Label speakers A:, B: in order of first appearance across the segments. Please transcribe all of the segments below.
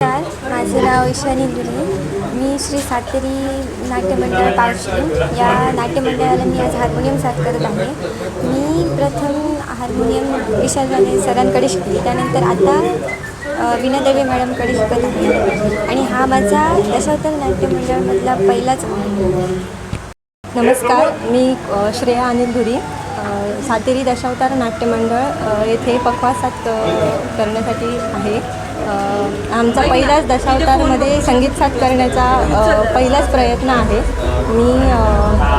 A: नमस्कार माझे नाव ईशानी दुरी मी श्री सातेरी नाट्यमंडळ पावशी या नाट्यमंडळाला मी आज हार्मोनियम साथ करत आहे. मी प्रथम हार्मोनियम विशाल सरांकडे शिकली. त्यानंतर आता अ, मॅडमकडे शिकत आहे. आणि हा माझा दशावतार नाट्यमंडळमधला पहिलाच
B: नमस्कार. मी श्रेया अनिल धुरी. सातेरी दशावतार नाट्यमंडळ येथे पक्वासात अ, करण्यासाठी आहे. आमचा पहिलाच दशावतारमध्ये संगीत साथ करण्याचा पहिलाच प्रयत्न आहे. मी अ,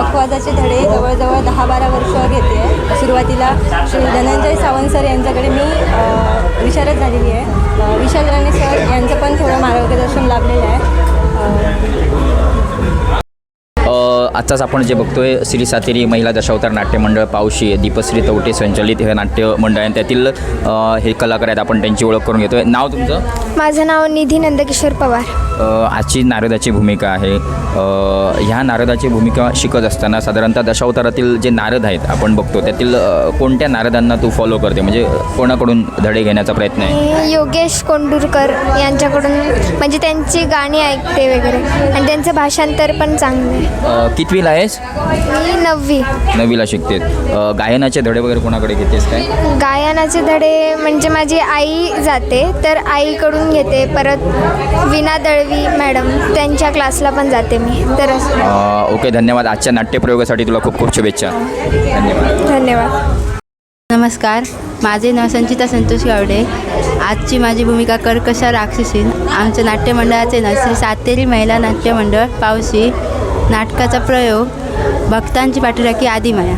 B: पक्वाजाचे धडे जवळजवळ दहा बारा वर्ष घेते आहे. सुरुवातीला श्री धनंजय सावंत सर यांच्याकडे मी विशारद झालेली आहे. विशाल राणे सर यांचं पण थोडं मार्गदर्शन लाभलेलं आहे.
C: आत्ताच आपण जे बघतोय श्री सातेरी महिला दशावतार नाट्यमंडळ पावशी दीपश्री तवटे संचलित हे नाट्यमंडळ आहे. त्यातील हे कलाकार आहेत आपण त्यांची ओळख करून घेतोय. नाव तुमचं?
A: माझं नाव निधी नंदकिशोर पवार.
C: आजची नारदाची भूमिका आहे. ह्या नारदाची भूमिका शिकत असताना साधारणतः दशावतारातील जे नारद आहेत आपण बघतो त्यातील कोणत्या नारदांना तू फॉलो करते? म्हणजे कोणाकडून धडे घेण्याचा प्रयत्न आहे?
A: योगेश कोंडूरकर यांच्याकडून म्हणजे त्यांची गाणी ऐकते वगैरे. आणि त्यांचं भाषांतर पण चांगलं आहे.
C: कितवीला आहेस?
A: मी नववी.
C: नववीला शिकतेस. अ, गायनाचे धडे वगैरे कोणाकडे घेतेस काय?
A: गायनाचे धडे म्हणजे माझी आई जाते तर आईकडून घेते. परत विना दळवी मॅडम त्यांच्या क्लासला पण जाते मी. तर
C: अ, ओके धन्यवाद. आजच्या नाट्यप्रयोगासाठी तुला खूप खूप शुभेच्छा. धन्यवाद.
A: धन्यवाद.
D: नमस्कार. माझे नाव संचिता संतोष गावडे. आजची माझी भूमिका कर्कशा राक्षसीन? आमच्या नाट्यमंडळाचे नाव श्री सातेरी महिला नाट्यमंडळ पावशी नाटकाचा प्रयोग भक्तांची पाठराखी आदिमाया.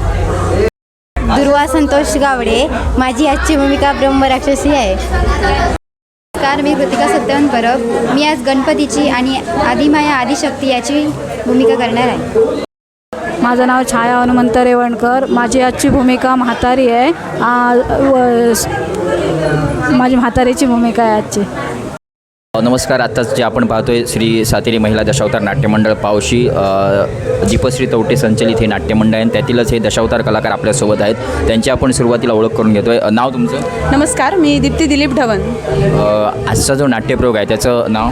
D: दुर्वा संतोष गावडे माझी आजची भूमिका ब्रह्मराक्षसी आहे. नमस्कार मी कृतिका सत्यवन परब मी आज गणपतीची आणि आदिमाया आदिशक्ती याची भूमिका करणार आहे.
E: माझं नाव छाया हनुमंत रेवणकर. माझी आजची भूमिका म्हातारी आहे. व- माझी म्हातारीची भूमिका आहे आजची.
C: नमस्कार. आत्ताच जे आपण पाहतोय श्री सातेरी महिला दशावतार नाट्यमंडळ पावशी दीपश्री तवटे संचलित हे नाट्यमंडळ आहे आणि त्यातीलच हे दशावतार कलाकार आपल्यासोबत आहेत. त्यांची आपण सुरुवातीला ओळख करून घेतोय. नाव तुमचं?
F: नमस्कार मी दीप्ती दिलीप ढवण.
C: आजचा जो नाट्यप्रयोग आहे त्याचं नाव?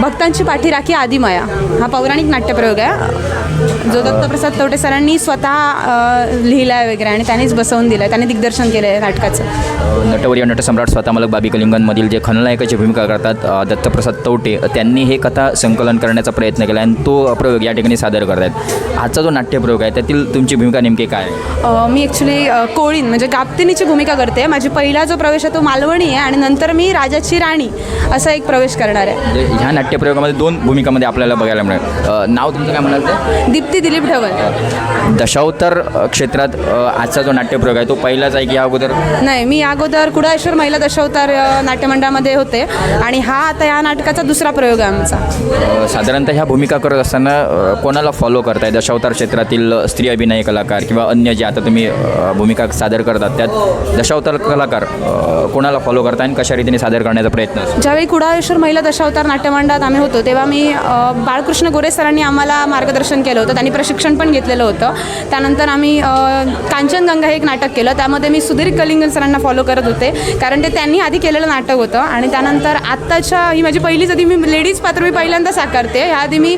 F: भक्तांची पाठीराखी आदिमाया. हा पौराणिक नाट्यप्रयोग आहे. जो दत्तप्रसाद तवटे सरांनी स्वतः लिहिला आहे वगैरे आणि त्यांनीच बसवून दिलं आहे त्यांनी दिग्दर्शन केलं आहे नाटकाचं.
C: नटवर्य नटसम्राट स्वतः मलक बाबी कलिंगनमधील जे खलनायकाची भूमिका करतात अ, दत्तप्रसाद तवटे त्यांनी हे कथा संकलन करण्याचा प्रयत्न केला आणि तो प्रयोग या ठिकाणी सादर करत आहेत आजचा जो नाट्यप्रयोग आहे त्यातील तुमची भूमिका नेमकी काय
F: मी ॲक्च्युली कोळीन म्हणजे गाबतिनीची भूमिका करते. माझी पहिला जो प्रवेश आहे तो मालवणी आहे आणि नंतर मी राजाची राणी असा एक प्रवेश करणार आहे.
C: म्हणजे ह्या नाट्यप्रयोगामध्ये दोन भूमिकामध्ये आपल्याला बघायला मिळेल. नाव तुमचं काय म्हणाल ते?
F: दीप्ती दिलीप ढवण
C: दशावतार क्षेत्रात आजचा जो नाट्यप्रयोग आहे तो पहिलाच आहे की या अगोदर?
F: नाही मी अगोदर कुडाळेश्वर महिला दशावतार नाट्यमंडळामध्ये होते. आणि हा आता या नाटकाचा दुसरा प्रयोग आहे आमचा.
C: अ, साधारणतः ह्या भूमिका करत असताना अ, कोणाला फॉलो करताय? दशावतार क्षेत्रातील स्त्री अभिनय कलाकार किंवा अन्य जे आता तुम्ही अ, भूमिका सादर करतात त्यात दशावतार कलाकार अ, कोणाला फॉलो करताय आणि कशा रीतीने सादर करण्याचा प्रयत्न असतो?
F: ज्यावेळी कुडाळेश्वर महिला दशावतार नाट्यमंडळात आम्ही होतो तेव्हा मी अ, बाळकृष्ण गोरे सरांनी आम्हाला मार्गदर्शन केलं होतं त्यांनी प्रशिक्षण पण घेतलेलं होतं. त्यानंतर आम्ही अ, कांचनगंगा हे एक नाटक केलं त्यामध्ये मी सुधीर कलिंगन सरांना फॉलो करत होते कारण ते त्यांनी आधी केलेलं नाटक होतं. आणि त्यानंतर आत्ताच्या ही माझी पहिलीच आधी मी लेडीज पात्र मी पहिल्यांदा साकारते. ह्याआधी मी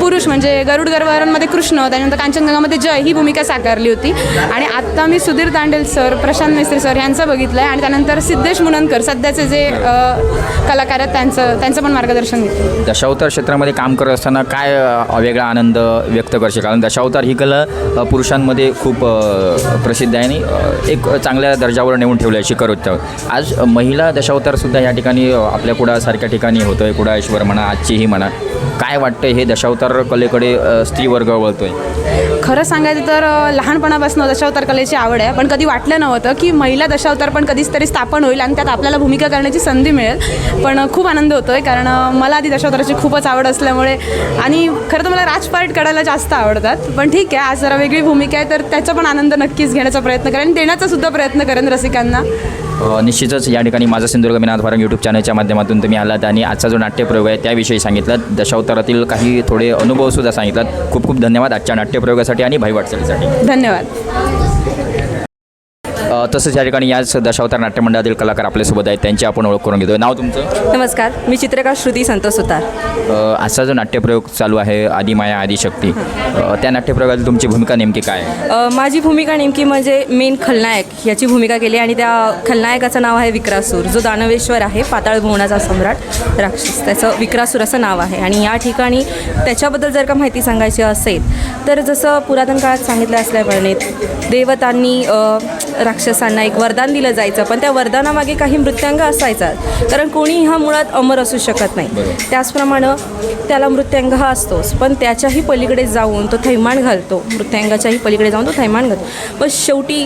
F: पुरुष म्हणजे गरुड गरवारांमध्ये कृष्ण त्यानंतर कांचनगंगामध्ये जय ही भूमिका साकारली होती. आणि आत्ता मी सुधीर तांडेल सर प्रशांत मिस्त्री सर यांचं बघितलं आहे आणि त्यानंतर सिद्धेश मुननकर सध्याचे जे कलाकार आहेत त्यांचं त्यांचं पण मार्गदर्शन घेतलं.
C: दशावतार क्षेत्रामध्ये काम करत असताना काय वेगळा आनंद व्यक्त करशील कारण दशावतार ही कला पुरुषांमध्ये खूप प्रसिद्ध आहे आणि एक चांगल्या दर्जावर नेऊन ठेवलं आहे शिखर आज महिला दशावतारसुद्धा या ठिकाणी आपल्या कुडासारख्या ठिकाणी होतो आहे कुडाळेश्वर म्हणा आजचीही म्हणा. काय वाटतं हे दशावतार कलेकडे अ, स्त्रीवर्ग वळतोय?
F: खरं सांगायचं तर लहानपणापासून दशावतार कलेची आवड आहे. पण कधी वाटलं नव्हतं की महिला दशावतार पण कधीच तरी स्थापन होईल आणि त्यात आपल्याला भूमिका करण्याची संधी मिळेल. पण खूप आनंद होतो आहे कारण मला आधी दशावताराची खूपच आवड असल्यामुळे आणि खरं तर मला राजपाट करायला जास्त आवडतात. पण ठीक आहे आज जरा वेगळी भूमिका आहे तर त्याचा पण आनंद नक्कीच घेण्याचा प्रयत्न करेन देण्याचा सुद्धा प्रयत्न करेन रसिकांना.
C: निश्चितच या ठिकाणी माझा सिंधुदुर्ग मी नाथवारंग यूट्यूब चॅनलच्या माध्यमातून तुम्ही आलात आणि आजचा जो नाट्यप्रयोग आहे त्याविषयी सांगितलात दशावतारातील काही थोडे अनुभवसुद्धा सांगितलात. खूप खूप धन्यवाद आजच्या नाट्यप्रयोगासाठी आणि भाई वाटचालीसाठी.
F: धन्यवाद.
C: तसंच या ठिकाणी याच दशावतार नाट्य मंडळातील कलाकार आपल्यासोबत आहेत. त्यांची आपण ओळख करून घेतो नाव तुमचं?
G: नमस्कार. मी चित्रकार श्रुती संतोष सुतार.
C: असा जो नाट्यप्रयोग चालू आहे आदिमाया आदिशक्ती त्या नाट्यप्रयोगातील तुमची भूमिका नेमकी काय
G: माझी भूमिका नेमकी म्हणजे मेन खलनायक याची भूमिका केली आणि त्या खलनायकाचं नाव आहे विक्रासूर. जो दानवेश्वर आहे पाताळ भुवनाचा सम्राट राक्षस. त्याचं विक्रासूर असं नाव आहे. आणि या ठिकाणी त्याच्याबद्दल जर का माहिती सांगायची असेल तर जसं पुरातन काळात सांगितलं असल्याप्रमाणे देवतांनी अ, राक्षसांना एक वरदान दिलं जायचं पण त्या वरदानामागे काही मृत्यांग असायचा. कारण कोणी हा मुळात अमर असू शकत नाही. त्याचप्रमाणे त्याला मृत्यांग हा असतोच पण त्याच्याही पलीकडे जाऊन तो थैमान घालतो. मृत्यांगाच्याही पलीकडे जाऊन तो थैमान घालतो. पण शेवटी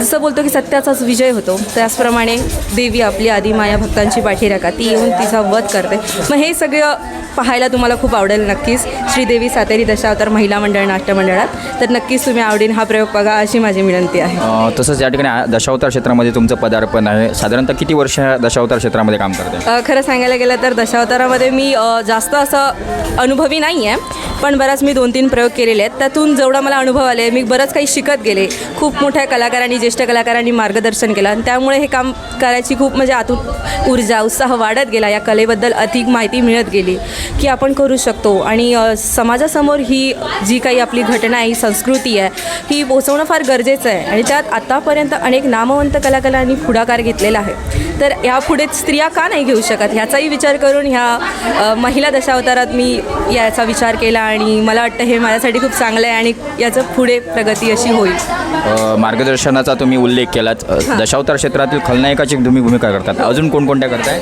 G: जसं बोलतो की सत्याचाच विजय होतो. त्याचप्रमाणे देवी आपली आदिमाया भक्तांची पाठीराखा ती येऊन तिचा वध करते. मग हे सगळं पाहायला तुम्हाला खूप आवडेल नक्कीच. श्रीदेवी सातेरी दशावतार महिला मंडळ नाट्य मंडळात तर नक्कीच तुम्ही आवडीन हा प्रयोग बघा अशी माझी विनंती आहे.
C: तसंच या ठिकाणी दशावतार क्षेत्रामध्ये तुमचं पदार्पण आहे. साधारणतः किती वर्ष ह्या दशावतार क्षेत्रामध्ये काम करते
G: अ, खरं सांगायला गेलं तर दशावतारामध्ये मी अ, जास्त असं अनुभवी नाही आहे पण बराच मी दोन तीन प्रयोग केलेले आहेत. त्यातून जेवढा मला अनुभव आले मी बरंच काही शिकत गेले. खूप मोठ्या कलाकारांनी ज्येष्ठ कलाकारांनी मार्गदर्शन केलं आणि त्यामुळे हे काम करायची खूप म्हणजे आतून ऊर्जा उत्साह वाढत गेला. या कलेबद्दल अधिक माहिती मिळत गेली की आपण करू शकतो. आणि समाजासमोर ही जी काही आपली घटना आहे ही संस्कृती आहे ही पोचवणं फार गरजेचं आहे. आणि त्यात आतापर्यंत अनेक नामवंत कलाकारांनी पुढाकार घेतलेला आहे. तर यापुढे स्त्रिया का नाही घेऊ शकत? ह्याचाही विचार करून ह्या महिला दशावतारात मी याचा विचार केला आणि मला वाटतं हे माझ्यासाठी खूप चांगलं आहे आणि याचं पुढे प्रगती अशी होईल.
C: अ, मार्गदर्शनाचा तुम्ही उल्लेख केलात. अ, दशावतार क्षेत्रातील खलनायकाची तुम्ही भूमिका करतात. अजून कोणकोणत्या करताय?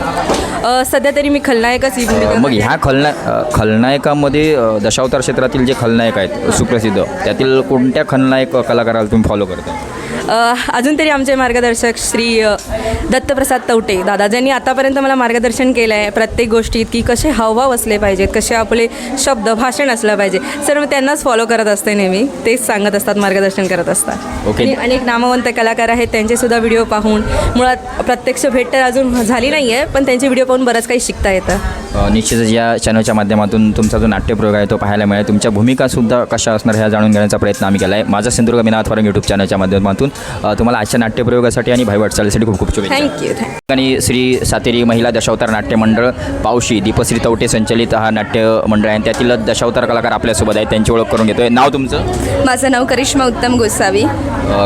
G: अ, सध्या तरी मी खलनायकच ही भूमिका
C: मग ह्या खलना अ, खलनायकामध्ये अ, दशावतार क्षेत्रातील जे खलनायक आहेत सुप्रसिद्ध त्यातील कोणत्या खलनायक कलाकाराला तुम्ही फॉलो करताय?
G: अजून तरी आमचे मार्गदर्शक श्री दत्तप्रसाद तवटे दादा ज्यांनी आतापर्यंत मला मार्गदर्शन केलं आहे प्रत्येक गोष्टीत की कसे हावभाव असले पाहिजेत कसे आपले शब्द भाषण असलं पाहिजे. सर मी त्यांनाच फॉलो करत असते नेहमी. तेच सांगत असतात मार्गदर्शन करत असतात.
C: ओके.
G: आणि अनेक नामवंत कलाकार आहेत त्यांचेसुद्धा व्हिडिओ पाहून मुळात प्रत्यक्ष भेट तर अजून झाली नाही आहे पण त्यांचे व्हिडिओ पाहून बरंच काही शिकता येतं.
C: निश्चितच या चॅनलच्या माध्यमातून तुमचा जो नाट्यप्रयोग आहे तो पाहायला मिळेल. तुमच्या भूमिकासुद्धा कशा असणार ह्या जाणून घेण्याचा प्रयत्न आम्ही केला आहे माझा सिंधुदुर्ग मिनाथ फॉरम यूट्यूब चॅनलच्या माध्यमातून. तुम्हाला आजच्या नाट्यप्रयोगासाठी आणि भाई वाटचालीसाठी खूप खूप शुभेच्छा.
G: थँक्यू थँक्यू
C: ठिकाणी श्री सातेरी महिला दशावतार नाट्य मंडळ पावशी दीपश्री तवटे संचलित हा नाट्य मंडळ आहे. आणि त्यातील दशावतार कलाकार आपल्यासोबत आहेत त्यांची ओळख करून घेतोय. नाव तुमचं?
G: माझं नाव करिश्मा उत्तम गोसावी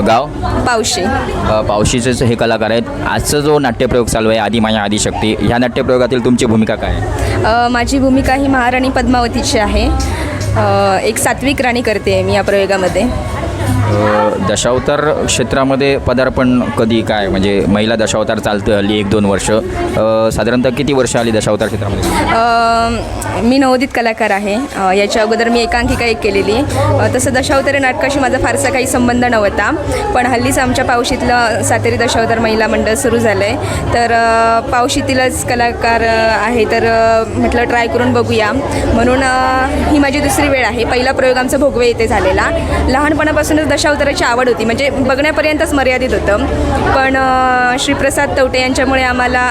C: गाव?
G: पावशी.
C: अ, पावशीचेच हे कलाकार आहेत. आजचा जो नाट्यप्रयोग चालू आहे आदिमाया आदिशक्ती ह्या नाट्यप्रयोगातील तुमची भूमिका काय आहे?
H: माझी भूमिका ही महाराणी पद्मावतीची आहे. एक सात्विक राणी करते मी या प्रयोगामध्ये.
C: दशावतार क्षेत्रामध्ये पदार्पण कधी काय? म्हणजे महिला दशावतार चालतं हल्ली एक दोन वर्ष. साधारणतः किती वर्ष आली दशावतार क्षेत्रामध्ये?
H: मी नवोदित कलाकार आहे. याच्या अगोदर मी एकांकिका एक केलेली. तसं दशावतारी नाटकाशी माझा फारसा काही संबंध नव्हता. पण हल्लीच आमच्या पावशीतलं सातेरी दशावतार महिला मंडळ सुरू झालं आहे तर पावशीतीलच कलाकार आहे. तर म्हटलं ट्राय करून बघूया. म्हणून ही माझी दुसरी वेळ आहे. पहिला प्रयोग आमचा भोगवे येथे झालेला. लहानपणापासूनच दशावताराची आवड होती. म्हणजे बघण्यापर्यंतच मर्यादित होतं. पण श्रीप्रसाद तवटे यांच्यामुळे आम्हाला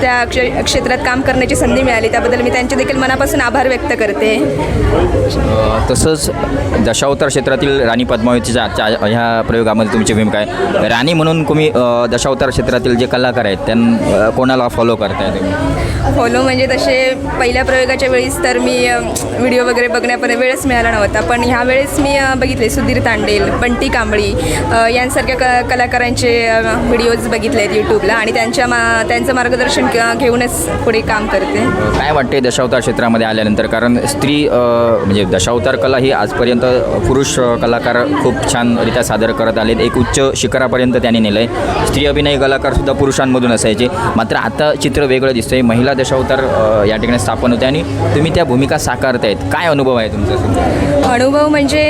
H: त्या क्ष क्षेत्रात काम करण्याची संधी मिळाली. त्याबद्दल मी त्यांचे देखील मनापासून आभार व्यक्त करते.
C: तसंच दशावतार क्षेत्रातील राणी पद्मावतीच्या ह्या प्रयोगामध्ये तुमची भूमिका आहे. राणी म्हणून तुम्ही दशावतार क्षेत्रातील जे कलाकार आहेत त्यां कोणाला फॉलो करताय तुम्ही?
H: फॉलो म्हणजे तसे पहिल्या प्रयोगाच्या वेळीस तर मी व्हिडिओ वगैरे बघण्यापर्यंत वेळच मिळाला नव्हता. पण ह्या वेळेस मी बघितले सुधीर तांडेल. बंटी कांबळी यांसारख्या क कलाकारांचे व्हिडिओज बघितले आहेत यूट्यूबला आणि त्यांच्या मा त्यांचं मार्गदर्शन घेऊनच पुढे काम करते.
C: काय वाटते दशावतार क्षेत्रामध्ये आल्यानंतर? कारण स्त्री म्हणजे दशावतार कला ही आजपर्यंत पुरुष कलाकार खूप छानरित्या सादर करत आलेत. एक उच्च शिखरापर्यंत त्यांनी नेलं आहे स्त्री अभिनय कलाकारसुद्धा पुरुषांमधून असायचे. मात्र आता चित्र वेगळं दिसतंय. महिला दशावतार या ठिकाणी स्थापन होते आणि तुम्ही त्या भूमिका साकारतायत. काय अनुभव आहे तुमचा?
H: अनुभव म्हणजे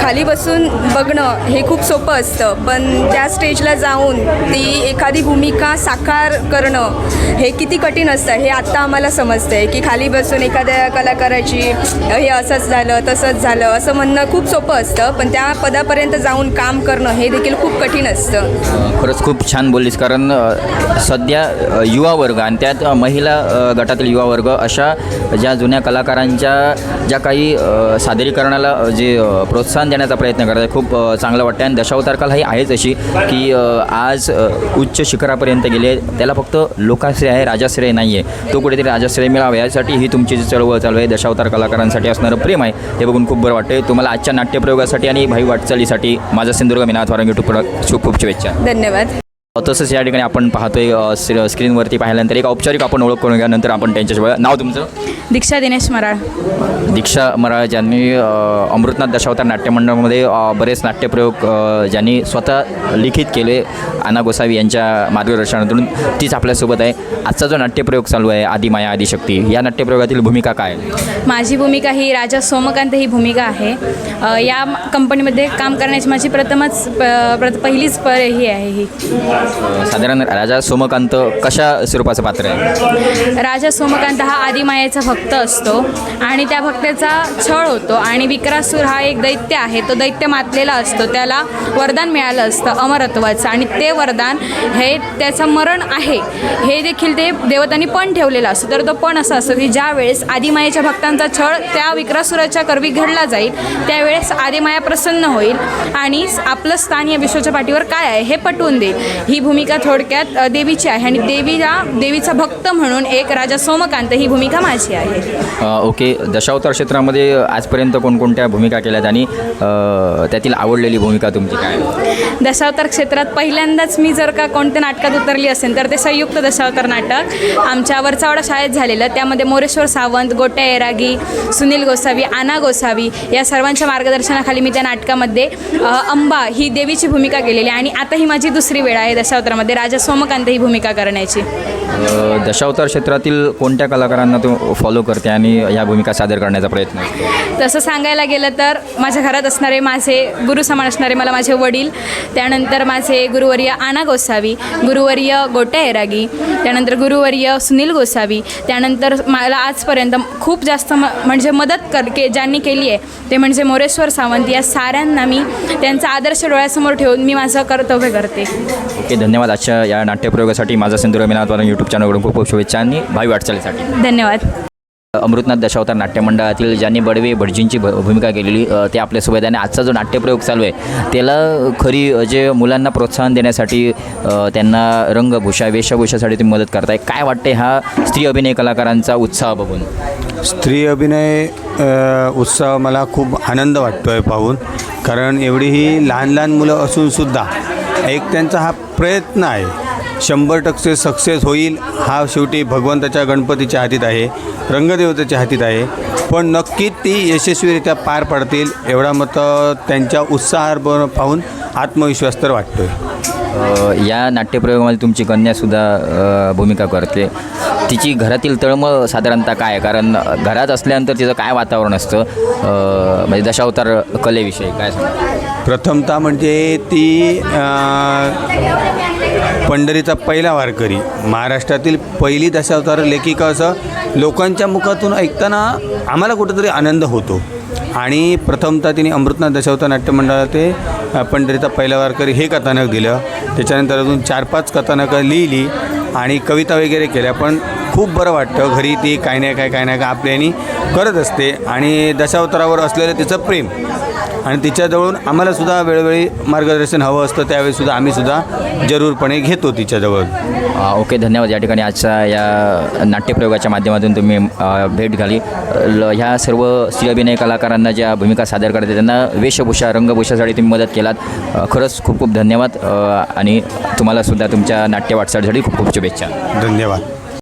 H: खाली बसून बघणं हे खूप सोपं असतं. पण त्या स्टेजला जाऊन ती एखादी भूमिका साकार करणं हे किती कठीण असतं हे आत्ता आम्हाला समजतं आहे की खाली बसून एखाद्या कलाकाराची हे असंच झालं तसंच झालं असं म्हणणं खूप सोपं असतं. पण त्या पदापर्यंत जाऊन काम करणं हे देखील खूप कठीण असतं.
C: खरंच खूप छान बोललीस कारण सध्या युवा वर्ग आणि त्यात महिला गटातील युवा वर्ग अशा ज्या जुन्या कलाकारांच्या ज्या काही सादरीकरणाला जे प्रोत्साहन देण्याचा प्रयत्न प्रयत्न करत आहे. खूप चांगलं वाटतं आणि दशावतार कला ही आहेच अशी की आज उच्च शिखरापर्यंत गेले. त्याला फक्त लोकाश्रय आहे राजाश्रय नाही आहे तो कुठेतरी राजाश्रय मिळावा यासाठी ही तुमची जी चळवळ चालू आहे दशावतार कलाकारांसाठी असणारं प्रेम आहे ते बघून खूप बरं वाटते तुम्हाला आजच्या नाट्यप्रयोगासाठी आणि भाई वाटचालीसाठी माझा सिंधुदुर्ग मीनाथ वारंग यूट्यूब खूप खूप शुभेच्छा.
F: धन्यवाद.
C: तसंच या ठिकाणी आपण पाहतोय स्क्री- स्क्रीनवरती पाहिल्यानंतर एक औपचारिक आपण ओळख करून घ्या नंतर आपण त्यांच्याशिवाय नाव तुमचं?
I: दीक्षा दिनेश मराळ.
C: दीक्षा मराळ ज्यांनी अ, अमृतनाथ दशावतार नाट्यमंडळामध्ये अ, बरेच नाट्यप्रयोग अ, ज्यांनी स्वतः लिखित केले अना गोसावी यांच्या मार्गदर्शनातून तीच आपल्यासोबत आहे. आजचा जो नाट्यप्रयोग चालू आहे आदिमाया आदिशक्ती या नाट्यप्रयोगातील भूमिका काय आहे?
I: माझी भूमिका ही राजा सोमकांत ही भूमिका आहे. अ, या कंपनीमध्ये काम करण्याची माझी प्रथमच प- प्र पहिलीच पर ही आहे ही.
C: साधारण राजा सोमकांत कशा स्वरूपाचं पात्र आहे?
I: राजा सोमकांत हा आदिमायेचा भक्त असतो आणि त्या भक्ताचा छळ होतो आणि विक्रासूर हा एक दैत्य आहे. तो दैत्य मातलेला असतो. त्याला वरदान मिळालं असतं अमरत्वाचं आणि ते वरदान हे त्याचं मरण आहे. हे देखील ते देवतांनी पण ठेवलेलं असतं. तर तो पण असं असतो की ज्या वेळेस आदिमायेच्या भक्तांचा छळ त्या विक्रासुराच्या करवी घडला जाईल त्यावेळेस आदिमाया प्रसन्न होईल आणि आपलं स्थान या विश्वाच्या पाठीवर काय आहे हे पटवून देईल. ही भूमिका थोडक्यात देवीची आहे. आणि देवीला देवीचा भक्त म्हणून एक राजा सोमकांत ही भूमिका माझी आहे.
C: ओके. दशावतार क्षेत्रामध्ये आजपर्यंत कोणकोणत्या भूमिका केल्यात आणि त्यातील आवडलेली भूमिका तुमची काय?
I: दशावतार क्षेत्रात पहिल्यांदाच मी जर का कोणत्या नाटकात उतरली असेल तर ते संयुक्त दशावतार नाटक. आमच्या वरचावडा शाळेत झालेलं त्यामध्ये मोरेश्वर सावंत गोट्या एरागी सुनील गोसावी आना गोसावी या सर्वांच्या मार्गदर्शनाखाली मी त्या नाटकामध्ये अंबा ही देवीची भूमिका केलेली आहे. आणि आता ही माझी दुसरी वेळ आहे दशावतारामध्ये राजा सोमकांत ही भूमिका करण्याची
C: अ, दशावतार क्षेत्रातील कोणत्या कलाकारांना तू फॉलो करते आणि ह्या भूमिका सादर करण्याचा प्रयत्न करते?
I: तसं सांगायला गेलं तर माझ्या घरात असणारे माझे गुरु समान असणारे मला माझे वडील त्यानंतर माझे गुरुवर्य आना गोसावी गुरुवर्य गोट्या एरागी त्यानंतर गुरुवर्य सुनील गोसावी त्यानंतर मला आजपर्यंत खूप जास्त म म्हणजे मदत कर के ज्यांनी केली आहे ते म्हणजे मोरेश्वर सावंत या साऱ्यांना मी त्यांचा आदर्श डोळ्यासमोर ठेवून मी माझं कर्तव्य करते
C: ओके धन्यवाद. आजच्या या नाट्यप्रयोगासाठी माझा सिंधुरा मिनाथवाला यूट्यूब चॅनलकडून खूप खूप शुभेच्छा आणि भावी वाटचालीसाठी.
I: धन्यवाद.
C: अमृतनाथ दशावतार नाट्यमंडळातील ज्यांनी बडवे भटजींची भ भूमिका केलेली ते आपल्यासोबत आणि आजचा जो नाट्यप्रयोग चालू आहे त्याला खरी जे मुलांना प्रोत्साहन देण्यासाठी त्यांना रंगभूषा वेशभूषासाठी तुम्ही मदत करताय. काय वाटते हा स्त्री अभिनय कलाकारांचा उत्साह बघून?
J: स्त्री अभिनय अ, उत्सव मला खूप आनंद वाटतो आहे पाहून. कारण एवढी ही लहान लहान मुलं असूनसुद्धा एक त्यांचा हा प्रयत्न आहे. शंभर टक्के सक्सेस होईल हा शेवटी भगवंताच्या गणपतीच्या हातीत आहे रंगदेवतेच्या हातीत आहे. पण नक्कीच ती यशस्वीरित्या पार पडतील एवढा मत त्यांच्या उत्साहार पाहून आत्मविश्वास तर वाटतो आहे
C: या नाट्यप्रयोगामध्ये तुमची कन्यासुद्धा भूमिका करते. तिची घरातील तळमळ साधारणतः काय आहे? कारण घरात असल्यानंतर तिचं काय वातावरण असतं? म्हणजे दशावतार कलेविषयी काय सांग
J: प्रथमतः म्हणजे ती पंढरीचा पहिला वारकरी. महाराष्ट्रातील पहिली दशावतार लेखिका असं लोकांच्या मुखातून ऐकताना आम्हाला कुठंतरी आनंद होतो. आणि प्रथमतः तिने अमृतनाथ दशावतार नाट्यमंडळात अ, पंढरीचा पहिला वारकरी हे कथानक दिलं. त्याच्यानंतर अजून चार पाच कथानकं लिहिली आणि कविता वगैरे केल्या. पण खूप बरं वाटतं. घरी ती काय नाही काय काय नाही काय आपल्यानी करत असते. आणि दशावतारावर असलेलं तिचं प्रेम. आणि तिच्याजवळून आम्हालासुद्धा वेळोवेळी मार्गदर्शन हवं असतं. त्यावेळीसुद्धा आम्हीसुद्धा जरूरपणे घेतो तिच्याजवळ.
C: ओके धन्यवाद. या ठिकाणी आजच्या या नाट्यप्रयोगाच्या माध्यमातून तुम्ही भेट घाली. ह्या सर्व स्त्री अभिनय कलाकारांना ज्या भूमिका सादर करते त्यांना वेशभूषा रंगभूषासाठी तुम्ही मदत केलात. खरंच खूप खूप धन्यवाद. आणि तुम्हालासुद्धा तुमच्या नाट्य वाटचालीसाठी खूप खूप शुभेच्छा.
J: धन्यवाद.